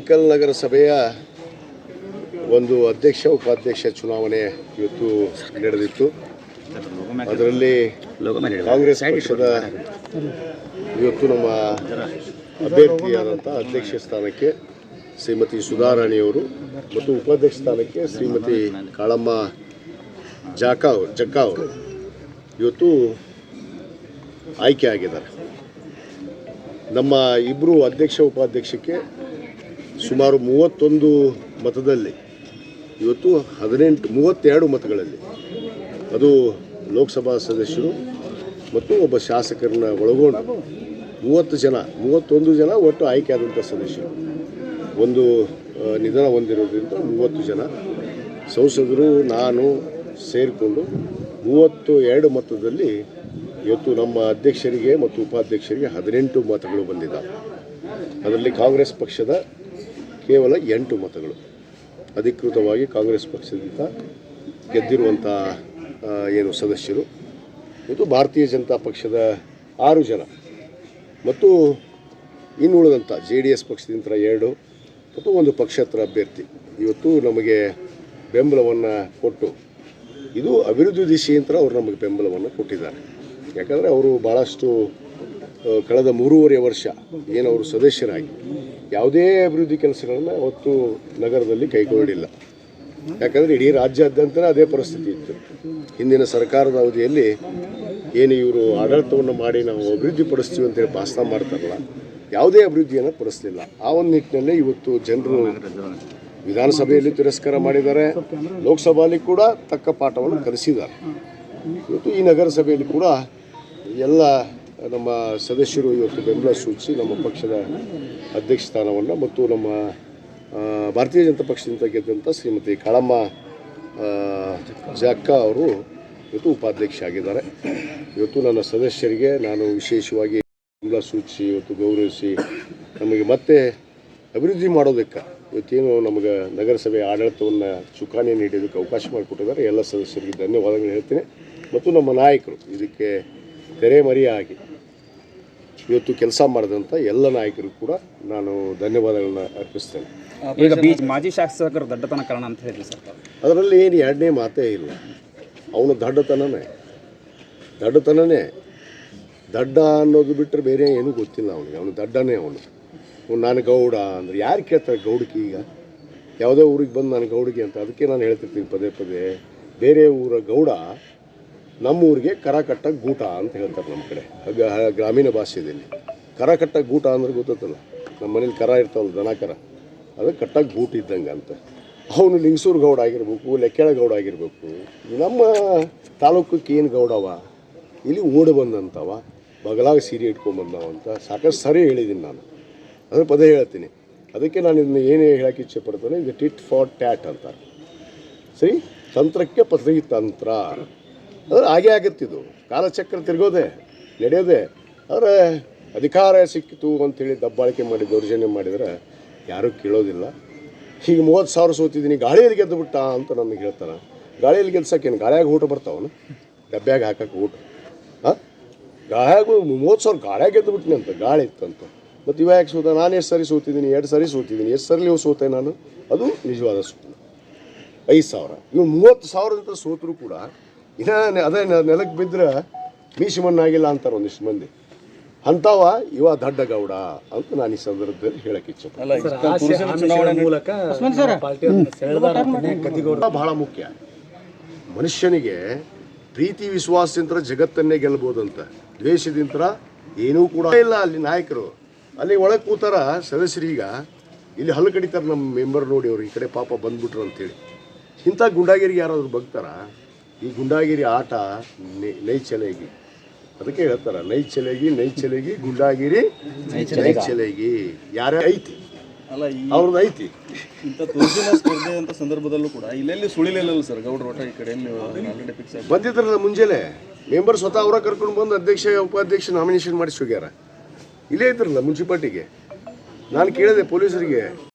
ನಗರ ಸಭೆಯ ಒಂದು ಅಧ್ಯಕ್ಷ, ಉಪಾಧ್ಯಕ್ಷ ಚುನಾವಣೆ ಇವತ್ತು ನಡೆದಿತ್ತು. ಅದರಲ್ಲಿ ಕಾಂಗ್ರೆಸ್ ಪಕ್ಷದ ಇವತ್ತು ನಮ್ಮ ಅಭ್ಯರ್ಥಿಯಾದಂಥ ಅಧ್ಯಕ್ಷ ಸ್ಥಾನಕ್ಕೆ ಶ್ರೀಮತಿ ಸುಧಾರಾಣಿಯವರು ಮತ್ತು ಉಪಾಧ್ಯಕ್ಷ ಸ್ಥಾನಕ್ಕೆ ಶ್ರೀಮತಿ ಕಾಳಮ್ಮ ಜಾಕಾ ಅವರು ಇವತ್ತು ಆಯ್ಕೆ ಆಗಿದ್ದಾರೆ. ನಮ್ಮ ಇಬ್ಬರು ಅಧ್ಯಕ್ಷ, ಉಪಾಧ್ಯಕ್ಷಕ್ಕೆ ಸುಮಾರು ಮೂವತ್ತೊಂದು ಮತದಲ್ಲಿ, ಇವತ್ತು ಹದಿನೆಂಟು, ಮೂವತ್ತೆರಡು ಮತಗಳಲ್ಲಿ. ಅದು ಲೋಕಸಭಾ ಸದಸ್ಯರು ಮತ್ತು ಒಬ್ಬ ಶಾಸಕರನ್ನ ಒಳಗೊಂಡು ಮೂವತ್ತು ಜನ, ಮೂವತ್ತೊಂದು ಜನ ಒಟ್ಟು ಆಯ್ಕೆ ಆದಂಥ ಸದಸ್ಯರು. ಒಂದು ನಿಧನ ಹೊಂದಿರೋದ್ರಿಂದ ಮೂವತ್ತು ಜನ. ಸಂಸದರು, ನಾನು ಸೇರಿಕೊಂಡು ಮೂವತ್ತು ಎರಡು ಮತದಲ್ಲಿ ಇವತ್ತು ನಮ್ಮ ಅಧ್ಯಕ್ಷರಿಗೆ ಮತ್ತು ಉಪಾಧ್ಯಕ್ಷರಿಗೆ ಹದಿನೆಂಟು ಮತಗಳು ಬಂದಿದ್ದಾವೆ. ಅದರಲ್ಲಿ ಕಾಂಗ್ರೆಸ್ ಪಕ್ಷದ ಕೇವಲ ಎಂಟು ಮತಗಳು. ಅಧಿಕೃತವಾಗಿ ಕಾಂಗ್ರೆಸ್ ಪಕ್ಷದಿಂದ ಗೆದ್ದಿರುವಂಥ ಏನು ಸದಸ್ಯರು ಮತ್ತು ಭಾರತೀಯ ಜನತಾ ಪಕ್ಷದ ಆರು ಜನ ಮತ್ತು ಇನ್ನುಳಿದಂಥ ಜೆ ಡಿ ಎಸ್ ಪಕ್ಷದಿಂದ ಎರಡು ಮತ್ತು ಒಂದು ಪಕ್ಷೇತರ ಅಭ್ಯರ್ಥಿ. ಇವತ್ತು ನಮಗೆ ಬೆಂಬಲವನ್ನು ಕೊಟ್ಟು, ಇದು ಅಭಿವೃದ್ಧಿ ದಿಶೆಯಿಂದ ಅವರು ನಮಗೆ ಬೆಂಬಲವನ್ನು ಕೊಟ್ಟಿದ್ದಾರೆ. ಯಾಕಂದರೆ ಅವರು ಭಾಳಷ್ಟು ಕಳೆದ ಮೂರುವರೆ ವರ್ಷ ಏನು ಅವರು ಸದಸ್ಯರಾಗಿ ಯಾವುದೇ ಅಭಿವೃದ್ಧಿ ಕೆಲಸಗಳನ್ನು ಅವತ್ತು ನಗರದಲ್ಲಿ ಕೈಗೊಂಡಿಲ್ಲ. ಯಾಕಂದರೆ ಇಡೀ ರಾಜ್ಯಾದ್ಯಂತ ಅದೇ ಪರಿಸ್ಥಿತಿ ಇತ್ತು. ಹಿಂದಿನ ಸರ್ಕಾರದ ಅವಧಿಯಲ್ಲಿ ಏನು ಇವರು ಆಡಳಿತವನ್ನು ಮಾಡಿ ನಾವು ಅಭಿವೃದ್ಧಿ ಪಡಿಸ್ತೀವಿ ಅಂತೇಳಿ ಭಾಷಣ ಮಾಡ್ತಾರಲ್ಲ, ಯಾವುದೇ ಅಭಿವೃದ್ಧಿಯನ್ನು ಪಡಿಸ್ಲಿಲ್ಲ. ಆ ಒಂದು ನಿಟ್ಟಿನಲ್ಲಿ ಇವತ್ತು ಜನರು ವಿಧಾನಸಭೆಯಲ್ಲಿ ತಿರಸ್ಕಾರ ಮಾಡಿದ್ದಾರೆ. ಲೋಕಸಭೆಯಲ್ಲಿ ಕೂಡ ತಕ್ಕ ಪಾಠವನ್ನು ಕಲಿಸಿದ್ದಾರೆ. ಇವತ್ತು ಈ ನಗರಸಭೆಯಲ್ಲಿ ಕೂಡ ಎಲ್ಲ ನಮ್ಮ ಸದಸ್ಯರು ಇವತ್ತು ಬೆಂಬಲ ಸೂಚಿಸಿ ನಮ್ಮ ಪಕ್ಷದ ಅಧ್ಯಕ್ಷ ಸ್ಥಾನವನ್ನು ಮತ್ತು ನಮ್ಮ ಭಾರತೀಯ ಜನತಾ ಪಕ್ಷದಿಂದ ಗೆದ್ದಂಥ ಶ್ರೀಮತಿ ಕಾಳಮ್ಮ ಜಾಕ್ಕ ಅವರು ಇವತ್ತು ಉಪಾಧ್ಯಕ್ಷ ಆಗಿದ್ದಾರೆ. ಇವತ್ತು ನನ್ನ ಸದಸ್ಯರಿಗೆ ನಾನು ವಿಶೇಷವಾಗಿ ಬೆಂಬಲ ಸೂಚಿಸಿ, ಇವತ್ತು ಗೌರವಿಸಿ ನಮಗೆ ಮತ್ತೆ ಅಭಿವೃದ್ಧಿ ಮಾಡೋದಕ್ಕೆ ಇವತ್ತೇನು ನಮಗೆ ನಗರಸಭೆ ಆಡಳಿತವನ್ನು ಚುಕಾನೆ ನೀಡೋದಕ್ಕೆ ಅವಕಾಶ ಮಾಡಿಕೊಟ್ಟಿದ್ದಾರೆ. ಎಲ್ಲ ಸದಸ್ಯರಿಗೆ ಧನ್ಯವಾದಗಳು ಹೇಳ್ತೀನಿ. ಮತ್ತು ನಮ್ಮ ನಾಯಕರು ಇದಕ್ಕೆ ತೆರೆಮರೆಯಾಗಿ ಇವತ್ತು ಕೆಲಸ ಮಾಡಿದಂಥ ಎಲ್ಲ ನಾಯಕರು ಕೂಡ ನಾನು ಧನ್ಯವಾದಗಳನ್ನ ಅರ್ಪಿಸ್ತೇನೆ. ಈಗ ಬಿ ಮಾಜಿ ಶಾಸಕರು ದಡ್ಡತನ ಕಾರಣ ಅಂತ ಹೇಳಿ ಸರ್. ಅದರಲ್ಲಿ ಏನು ಎರಡನೇ ಮಾತೇ ಇಲ್ಲ. ಅವನು ದಡ್ಡತನನೇ. ದಡ್ಡತನನೇ. ದಡ್ಡ ಅನ್ನೋದು ಬಿಟ್ಟರೆ ಬೇರೆ ಏನೂ ಗೊತ್ತಿಲ್ಲ ಅವನಿಗೆ. ಅವನು ದಡ್ಡನೇ ಅವನು. ಅವ್ನು ನಾನು ಗೌಡ ಅಂದ್ರೆ ಯಾರು ಕೇಳ್ತಾರೆ ಗೌಡಕ್ಕೆ ಈಗ? ಯಾವುದೋ ಊರಿಗೆ ಬಂದು ನಾನು ಗೌಡಿಗೆ ಅಂತ. ಅದಕ್ಕೆ ನಾನು ಹೇಳ್ತಿರ್ತೀನಿ ಪದೇ ಪದೇ. ಬೇರೆ ಊರ ಗೌಡ ನಮ್ಮ ಊರಿಗೆ ಕರ ಕಟ್ಟ ಗೂಟ ಅಂತ ಹೇಳ್ತಾರೆ ನಮ್ಮ ಕಡೆ ಗ್ರಾಮೀಣ ಭಾಷೆಯಲ್ಲಿ. ಕರಕಟ್ಟ ಗೂಟ ಅಂದ್ರೆ ಗೊತ್ತಲ್ಲ ನಮ್ಮ ಮನೇಲಿ ಕರ ಇರ್ತಾವಲ್ಲ, ದನ ಕರ. ಅದು ಕಟ್ಟಕ್ಕೆ ಗೂಟ ಇದ್ದಂಗೆ ಅಂತ. ಅವನು ಲಿಂಗಸೂರು ಗೌಡ ಆಗಿರ್ಬೇಕು, ಲೆಕ್ಕೆಳ ಗೌಡ ಆಗಿರ್ಬೇಕು. ನಮ್ಮ ತಾಲೂಕಕ್ಕೆ ಏನು ಗೌಡವ? ಇಲ್ಲಿ ಓಡಿ ಬಂದಂಥವ ಬಗಲಾಗ ಸೀರೆ ಇಟ್ಕೊಂಬಂದವ ಅಂತ ಸಾಕಷ್ಟು ಸರಿ ಹೇಳಿದ್ದೀನಿ ನಾನು. ಅದ್ರ ಪದೇ ಹೇಳ್ತೀನಿ. ಅದಕ್ಕೆ ನಾನು ಇದನ್ನ ಏನೇ ಹೇಳಕ್ಕೆ ಇಚ್ಛೆ ಪಡ್ತಾನೆ, ಇದು ಟಿಟ್ ಫಾರ್ ಟ್ಯಾಟ್ ಅಂತಾರೆ. ಸರಿ? ತಂತ್ರಕ್ಕೆ ಪದವಿ ತಂತ್ರ ಅದು ಹಾಗೆ ಆಗುತ್ತಿದ್ದು ಕಾಲಚಕ್ರ ತಿರುಗೋದೆ, ನಡೆಯೋದೆ. ಆದರೆ ಅಧಿಕಾರ ಸಿಕ್ಕಿತು ಅಂತೇಳಿ ದಬ್ಬಾಳಿಕೆ ಮಾಡಿ ದೌರ್ಜನ್ಯ ಮಾಡಿದರೆ ಯಾರೂ ಕೇಳೋದಿಲ್ಲ. ಹೀಗೆ ಮೂವತ್ತು ಸಾವಿರ ಸೋತಿದ್ದೀನಿ, ಗಾಳಿಯಲ್ಲಿ ಗೆದ್ದು ಬಿಟ್ಟ ಅಂತ ನನಗೆ ಹೇಳ್ತಾರೆ. ಗಾಳಿಯಲ್ಲಿ ಗೆಲ್ಸಕ್ಕೇನು ಗಾಳಿಯಾಗ ಊಟ ಬರ್ತಾವನು ಡಬ್ಬ್ಯಾಗ ಹಾಕಕ್ಕೆ ಊಟ. ಹಾಂ ಗಾಳಿಯಾಗ ಮೂವತ್ತು ಸಾವಿರ ಗಾಳಿಯಾಗ ಗೆದ್ದು ಬಿಟ್ಟಿನಿ ಅಂತ, ಗಾಳಿ ಇತ್ತಂತ ಮತ್ತು ಇವ ಯಾಕೆ ಸೋತ, ನಾನು ಎಷ್ಟು ಸರಿ ಸೋತಿದ್ದೀನಿ, ಎರಡು ಸರಿ ಸೋತಿದ್ದೀನಿ, ಎಷ್ಟು ಸರಿ ನೀವು ಸೋತೆ ನಾನು? ಅದು ನಿಜವಾದ ಸೋತು. ಐದು ಸಾವಿರ. ಇವು ಮೂವತ್ತು ಸಾವಿರದಿಂದ ಸೋತರೂ ಕೂಡ ಇನ್ನ ನೆ- ಅದೇ ನೆ- ನೆಲಕ್ಕೆ ಬಿದ್ದರೆ ಮೀಸಿ ಮಣ್ಣಾಗಿಲ್ಲ ಅಂತಾರೆ ಒಂದಿಷ್ಟು ಮಂದಿ. ಅಂಥವ ಇವ ದಡ್ಡ ಗೌಡ ಅಂತ ನಾನು ಈ ಸಂದರ್ಭದಲ್ಲಿ ಹೇಳಕ್ಕೆ ಇಚ್ಛೆ ಬಹಳ ಮುಖ್ಯ. ಮನುಷ್ಯನಿಗೆ ಪ್ರೀತಿ ವಿಶ್ವಾಸದಿಂದ ಜಗತ್ತನ್ನೇ ಗೆಲ್ಬೋದಂತ. ದ್ವೇಷದಿಂದ ಏನೂ ಕೂಡ ಇಲ್ಲ ಅಲ್ಲಿ ನಾಯಕರು. ಅಲ್ಲಿ ಒಳಗೆ ಕೂತಾರ ಈಗ. ಇಲ್ಲಿ ಹಲ್ಲು ಕಡಿತಾರೆ ನಮ್ಮ ಮೆಂಬರ್ ನೋಡಿ ಅವ್ರು ಈ ಕಡೆ ಪಾಪ ಬಂದ್ಬಿಟ್ರು ಅಂತೇಳಿ. ಇಂಥ ಗುಂಡಾಗಿರಿಗೆ ಯಾರಾದರೂ ಬಗ್ತಾರ? ಈ ಗುಂಡಾಗಿರಿ ಆಟ ನೈ- ನೈಚಲೆಗಿ. ಅದಕ್ಕೆ ಹೇಳ್ತಾರ ನೈಚಲೆಗಿ ನೈಚಲೆಗಿ ಗುಂಡಾಗಿರಿ ನೈಚಲೆಗಿ. ಯಾರೇ ಐತಿ? ಅಲ್ಲ ಈ ಅವ್ರದ್ದು ಐತಿ. ಇಂಥ ತುರ್ಜಿನ ಸ್ಪರ್ಧೆ ಅಂತ ಸಂದರ್ಭದಲ್ಲೂ ಕೂಡ ಇಲ್ಲೆಲ್ಲಿ ಸುಳಿಲಿಲ್ಲ ಸರ್ ಗೌಡ್ರ ಒಟ್ಟ ಈ ಕಡೆ ಆಲ್ರೆಡಿ ಫಿಕ್ಸ್ ಆಗಿ ಬಂದಿದ್ರಲ್ಲ ಮುಂಜಾನೆ. ಮೆಂಬರ್ ಸ್ವತಃ ಅವರ ಕರ್ಕೊಂಡು ಬಂದು ಅಧ್ಯಕ್ಷ ಉಪಾಧ್ಯಕ್ಷ ನಾಮಿನೇಷನ್ ಮಾಡಿಸಿ ಹೋಗ್ಯಾರ ಇಲ್ಲೇ ಇದ್ರಲ್ಲ ಮುನ್ಸಿಪಾಲ್ಟಿಗೆ. ನಾನು ಕೇಳಿದೆ ಪೊಲೀಸರಿಗೆ